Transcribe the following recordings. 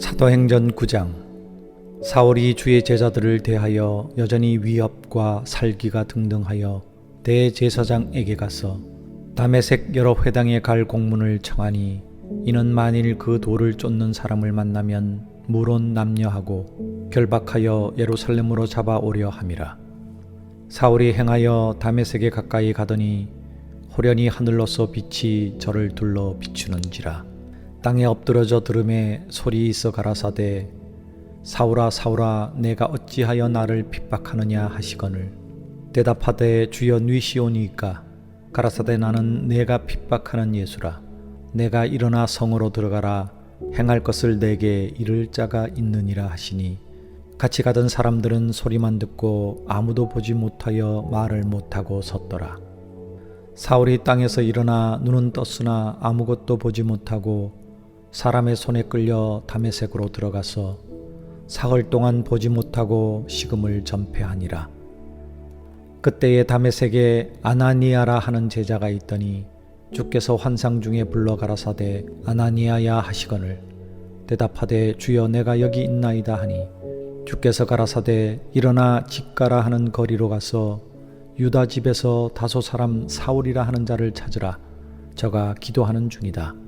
사도행전 9장 사울이 주의 제자들을 대하여 여전히 위협과 살기가 등등하여 대제사장에게 가서 담에색 여러 회당에 갈 공문을 청하니 이는 만일 그 돌을 쫓는 사람을 만나면 물론 남녀하고 결박하여 예루살렘으로 잡아오려 함이라. 사울이 행하여 담에색에 가까이 가더니 호련히 하늘로서 빛이 저를 둘러 비추는지라 땅에 엎드러져 들음에 소리 있어 가라사대 사울아 사울아 내가 어찌하여 나를 핍박하느냐 하시거늘. 대답하되 주여 뉘시오니이까. 가라사대 나는 내가 핍박하는 예수라. 내가 일어나 성으로 들어가라. 행할 것을 내게 이를 자가 있느니라 하시니. 같이 가던 사람들은 소리만 듣고 아무도 보지 못하여 말을 못하고 섰더라. 사울이 땅에서 일어나 눈은 떴으나 아무것도 보지 못하고 사람의 손에 끌려 담에색으로 들어가서 사흘 동안 보지 못하고 식음을 전폐하니라. 그때에 담에색에 아나니아라 하는 제자가 있더니 주께서 환상 중에 불러 가라사대 아나니아야 하시거늘 대답하되 주여 내가 여기 있나이다 하니 주께서 가라사대 일어나 집 가라 하는 거리로 가서 유다 집에서 다소 사람 사울이라 하는 자를 찾으라 저가 기도하는 중이다.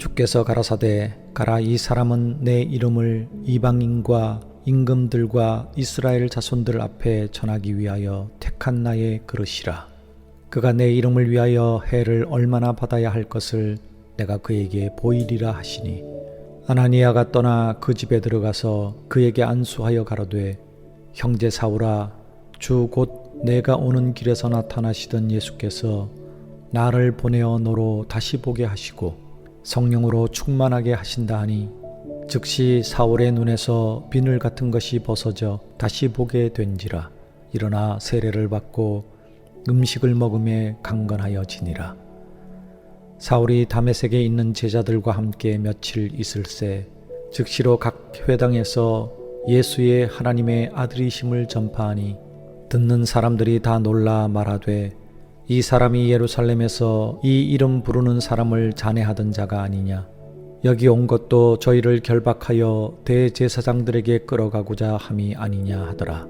주께서 가라사대 가라 이 사람은 내 이름을 이방인과 임금들과 이스라엘 자손들 앞에 전하기 위하여 택한 나의 그릇이라. 그가 내 이름을 위하여 해를 얼마나 받아야 할 것을 내가 그에게 보이리라 하시니. 아나니아가 떠나 그 집에 들어가서 그에게 안수하여 가로되 형제 사울아 주 곧 내가 오는 길에서 나타나시던 예수께서 나를 보내어 너로 다시 보게 하시고 성령으로 충만하게 하신다 하니 즉시 사울의 눈에서 비늘 같은 것이 벗어져 다시 보게 된지라. 일어나 세례를 받고 음식을 먹음에 강건하여 지니라. 사울이 다메섹에 있는 제자들과 함께 며칠 있을새 즉시로 각 회당에서 예수의 하나님의 아들이심을 전파하니 듣는 사람들이 다 놀라 말하되 이 사람이 예루살렘에서 이 이름 부르는 사람을 잔해하던 자가 아니냐. 여기 온 것도 저희를 결박하여 대제사장들에게 끌어가고자 함이 아니냐 하더라.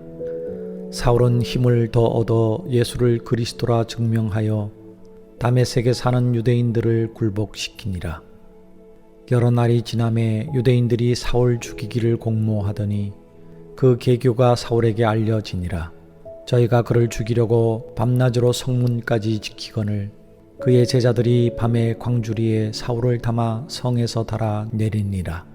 사울은 힘을 더 얻어 예수를 그리스도라 증명하여 다메섹에 사는 유대인들을 굴복시키니라. 여러 날이 지남에 유대인들이 사울 죽이기를 공모하더니 그 계교가 사울에게 알려지니라 저희가 그를 죽이려고 밤낮으로 성문까지 지키거늘 그의 제자들이 밤에 광주리에 사울을 담아 성에서 달아 내리니라.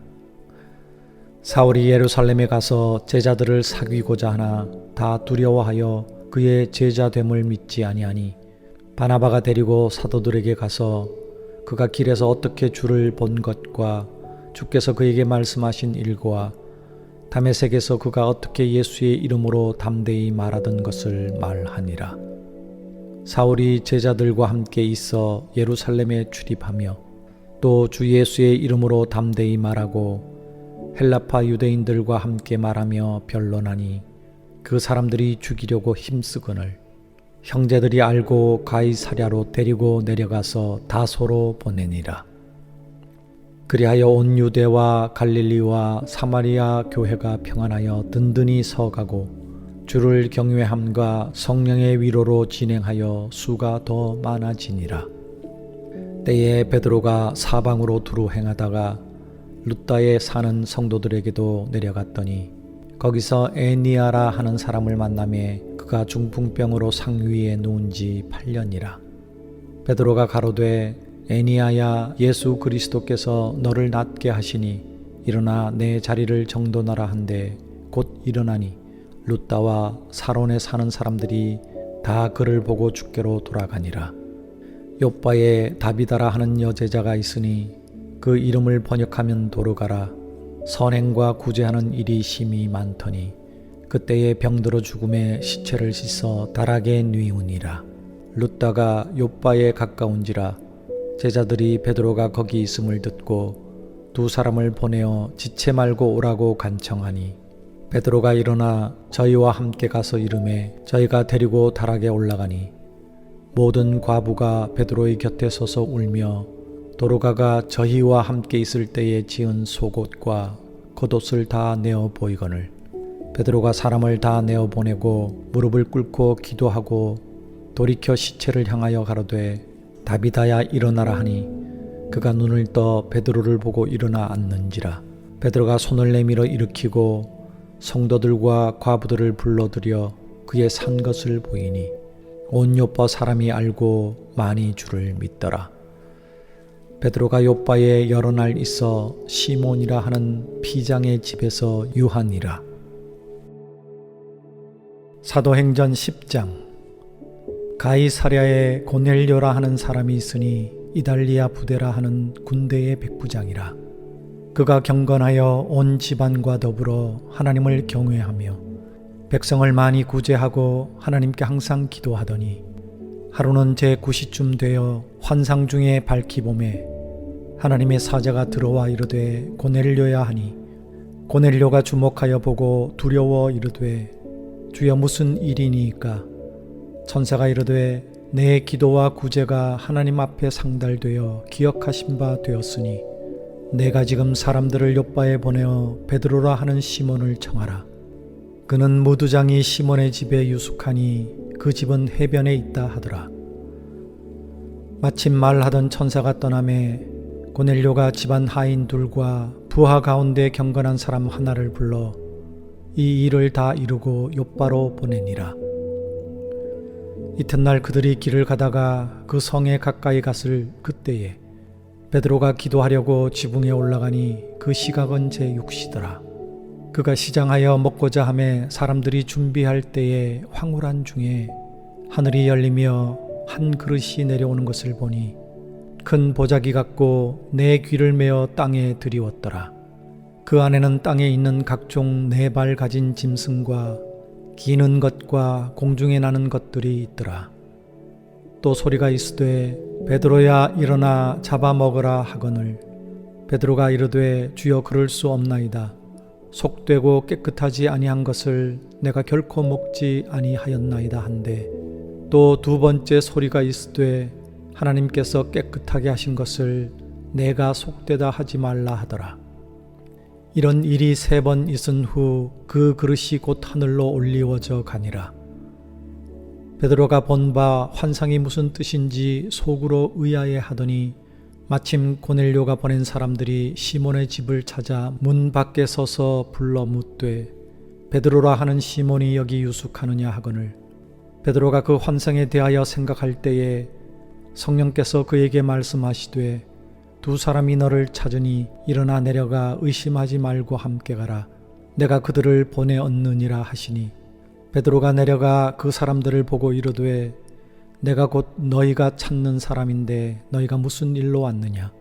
사울이 예루살렘에 가서 제자들을 사귀고자 하나 다 두려워하여 그의 제자 됨을 믿지 아니하니 바나바가 데리고 사도들에게 가서 그가 길에서 어떻게 주를 본 것과 주께서 그에게 말씀하신 일과 담에색에서 그가 어떻게 예수의 이름으로 담대히 말하던 것을 말하니라. 사울이 제자들과 함께 있어 예루살렘에 출입하며 또 주 예수의 이름으로 담대히 말하고 헬라파 유대인들과 함께 말하며 변론하니 그 사람들이 죽이려고 힘쓰거늘 형제들이 알고 가이사랴로 데리고 내려가서 다소로 보내니라. 그리하여 온 유대와 갈릴리와 사마리아 교회가 평안하여 든든히 서가고 주를 경외함과 성령의 위로로 진행하여 수가 더 많아지니라. 때에 베드로가 사방으로 두루 행하다가 루따에 사는 성도들에게도 내려갔더니 거기서 에니아라 하는 사람을 만남에 그가 중풍병으로 상위에 누운 지 8년이라. 베드로가 가로되 애니아야 예수 그리스도께서 너를 낫게 하시니 일어나 내 자리를 정돈하라 한데 곧 일어나니 루따와 사론에 사는 사람들이 다 그를 보고 주께로 돌아가니라. 요바에 다비다라 하는 여제자가 있으니 그 이름을 번역하면 도르가라. 선행과 구제하는 일이 심히 많더니 그때에 병들어 죽음에 시체를 씻어 달하게 뉘우니라. 룻다가 요바에 가까운지라 제자들이 베드로가 거기 있음을 듣고 두 사람을 보내어 지체 말고 오라고 간청하니 베드로가 일어나 저희와 함께 가서 이름에 저희가 데리고 달하게 올라가니 모든 과부가 베드로의 곁에 서서 울며 도로가가 저희와 함께 있을 때에 지은 속옷과 겉옷을 다 내어 보이거늘. 베드로가 사람을 다 내어 보내고 무릎을 꿇고 기도하고 돌이켜 시체를 향하여 가로되 다비다야 일어나라 하니 그가 눈을 떠 베드로를 보고 일어나 앉는지라 베드로가 손을 내밀어 일으키고 성도들과 과부들을 불러들여 그의 산 것을 보이니 온 요빠 사람이 알고 많이 주를 믿더라. 베드로가 요빠에 여러 날 있어 시몬이라 하는 피장의 집에서 유하니라. 사도행전 10장 가이사랴에 고넬료라 하는 사람이 있으니 이달리아 부대라 하는 군대의 백부장이라. 그가 경건하여 온 집안과 더불어 하나님을 경외하며 백성을 많이 구제하고 하나님께 항상 기도하더니 하루는 제 9시쯤 되어 환상 중에 밝히 봄에 하나님의 사자가 들어와 이르되 고넬료야 하니 고넬료가 주목하여 보고 두려워 이르되 주여 무슨 일이니까 천사가 이르되 내 기도와 구제가 하나님 앞에 상달되어 기억하신 바 되었으니 내가 지금 사람들을 요바에 보내어 베드로라 하는 시몬을 청하라. 그는 무두장이 시몬의 집에 유숙하니 그 집은 해변에 있다 하더라. 마침 말하던 천사가 떠남에 고넬료가 집안 하인 둘과 부하 가운데 경건한 사람 하나를 불러 이 일을 다 이루고 요바로 보내니라. 이튿날 그들이 길을 가다가 그 성에 가까이 갔을 그때에 베드로가 기도하려고 지붕에 올라가니 그 시각은 제 6시더라. 그가 시장하여 먹고자 함에 사람들이 준비할 때에 황홀한 중에 하늘이 열리며 한 그릇이 내려오는 것을 보니 큰 보자기 같고 내 귀를 메어 땅에 들이웠더라. 그 안에는 땅에 있는 각종 네 발 가진 짐승과 기는 것과 공중에 나는 것들이 있더라. 또 소리가 있으되 베드로야 일어나 잡아 먹으라 하거늘 베드로가 이르되 주여 그럴 수 없나이다. 속되고 깨끗하지 아니한 것을 내가 결코 먹지 아니하였나이다 한데 또 두 번째 소리가 있으되 하나님께서 깨끗하게 하신 것을 내가 속되다 하지 말라 하더라. 이런 일이 세 번 있은 후 그 그릇이 곧 하늘로 올리워져 가니라. 베드로가 본 바 환상이 무슨 뜻인지 속으로 의아해 하더니 마침 고넬료가 보낸 사람들이 시몬의 집을 찾아 문 밖에 서서 불러 묻되 베드로라 하는 시몬이 여기 유숙하느냐 하거늘 베드로가 그 환상에 대하여 생각할 때에 성령께서 그에게 말씀하시되 두 사람이 너를 찾으니 일어나 내려가 의심하지 말고 함께 가라. 내가 그들을 보내 얻느니라 하시니. 베드로가 내려가 그 사람들을 보고 이르되 내가 곧 너희가 찾는 사람인데 너희가 무슨 일로 왔느냐?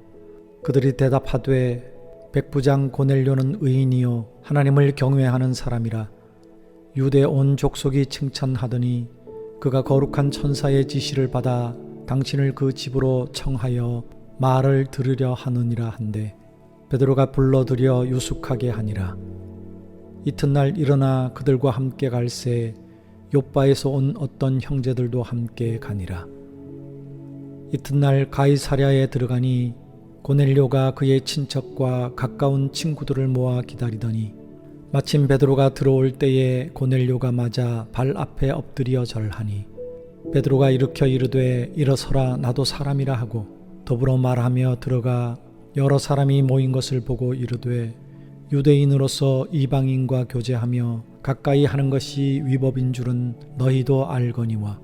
그들이 대답하되 백부장 고넬료는 의인이요 하나님을 경외하는 사람이라. 유대 온 족속이 칭찬하더니 그가 거룩한 천사의 지시를 받아 당신을 그 집으로 청하여 말을 들으려 하느니라 한데 베드로가 불러들여 유숙하게 하니라. 이튿날 일어나 그들과 함께 갈새 요바에서 온 어떤 형제들도 함께 가니라. 이튿날 가이사랴에 들어가니 고넬료가 그의 친척과 가까운 친구들을 모아 기다리더니 마침 베드로가 들어올 때에 고넬료가 맞아 발 앞에 엎드려 절하니 베드로가 일으켜 이르되 일어서라 나도 사람이라 하고 더불어 말하며 들어가 여러 사람이 모인 것을 보고 이르되 유대인으로서 이방인과 교제하며 가까이 하는 것이 위법인 줄은 너희도 알거니와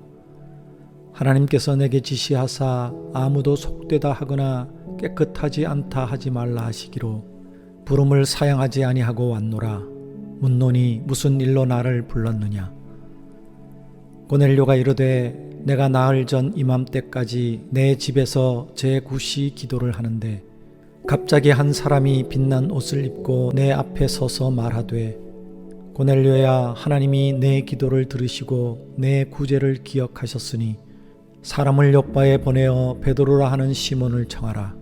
하나님께서 내게 지시하사 아무도 속되다 하거나 깨끗하지 않다 하지 말라 하시기로 부름을 사양하지 아니하고 왔노라. 묻노니 무슨 일로 나를 불렀느냐? 고넬료가 이르되 내가 나흘 전 이맘때까지 내 집에서 제 구시 기도를 하는데 갑자기 한 사람이 빛난 옷을 입고 내 앞에 서서 말하되 고넬료야 하나님이 내 기도를 들으시고 내 구제를 기억하셨으니 사람을 옆바에 보내어 베드로라 하는 시몬을 청하라.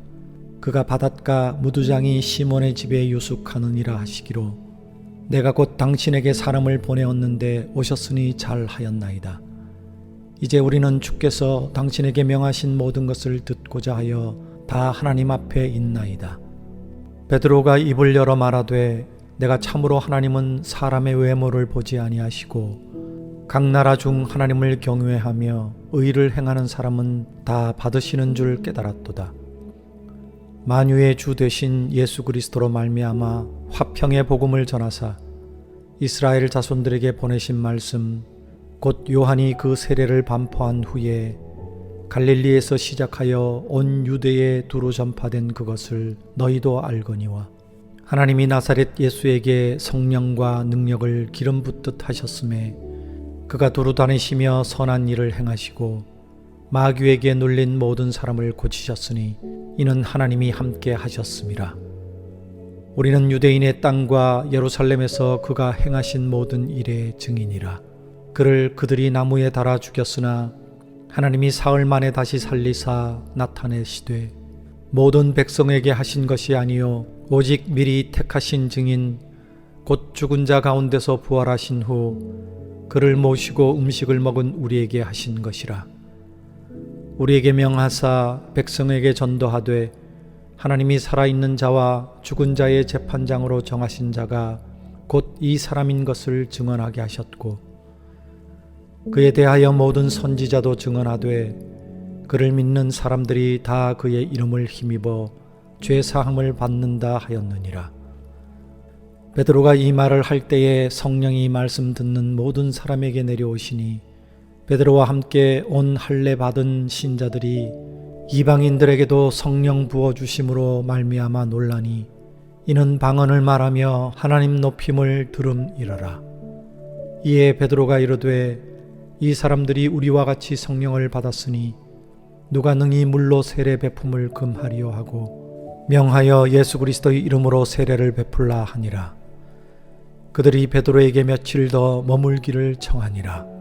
그가 바닷가 무두장이 시몬의 집에 유숙하느니라 하시기로 내가 곧 당신에게 사람을 보내었는데 오셨으니 잘 하였나이다 이제 우리는 주께서 당신에게 명하신 모든 것을 듣고자 하여 다 하나님 앞에 있나이다 베드로가 입을 열어 말하되 내가 참으로 하나님은 사람의 외모를 보지 아니하시고 각 나라 중 하나님을 경외하며 의를 행하는 사람은 다 받으시는 줄 깨달았도다. 만유의 주 되신 예수 그리스도로 말미암아 화평의 복음을 전하사 이스라엘 자손들에게 보내신 말씀 곧 요한이 그 세례를 반포한 후에 갈릴리에서 시작하여 온 유대에 두루 전파된 그것을 너희도 알거니와 하나님이 나사렛 예수에게 성령과 능력을 기름 붓듯 하셨음에 그가 두루 다니시며 선한 일을 행하시고 마귀에게 눌린 모든 사람을 고치셨으니 이는 하나님이 함께 하셨음이라 우리는 유대인의 땅과 예루살렘에서 그가 행하신 모든 일의 증인이라 그를 그들이 나무에 달아 죽였으나 하나님이 사흘 만에 다시 살리사 나타내시되 모든 백성에게 하신 것이 아니요 오직 미리 택하신 증인 곧 죽은 자 가운데서 부활하신 후 그를 모시고 음식을 먹은 우리에게 하신 것이라. 우리에게 명하사 백성에게 전도하되 하나님이 살아있는 자와 죽은 자의 재판장으로 정하신 자가 곧 이 사람인 것을 증언하게 하셨고 그에 대하여 모든 선지자도 증언하되 그를 믿는 사람들이 다 그의 이름을 힘입어 죄 사함을 받는다 하였느니라. 베드로가 이 말을 할 때에 성령이 말씀 듣는 모든 사람에게 내려오시니 베드로와 함께 온 할례 받은 신자들이 이방인들에게도 성령 부어 주심으로 말미암아 논란이 이는 방언을 말하며 하나님 높임을 들음이러라. 이에 베드로가 이르되 이 사람들이 우리와 같이 성령을 받았으니 누가 능히 물로 세례 베품을 금하리요 하고 명하여 예수 그리스도의 이름으로 세례를 베풀라 하니라. 그들이 베드로에게 며칠 더 머물기를 청하니라.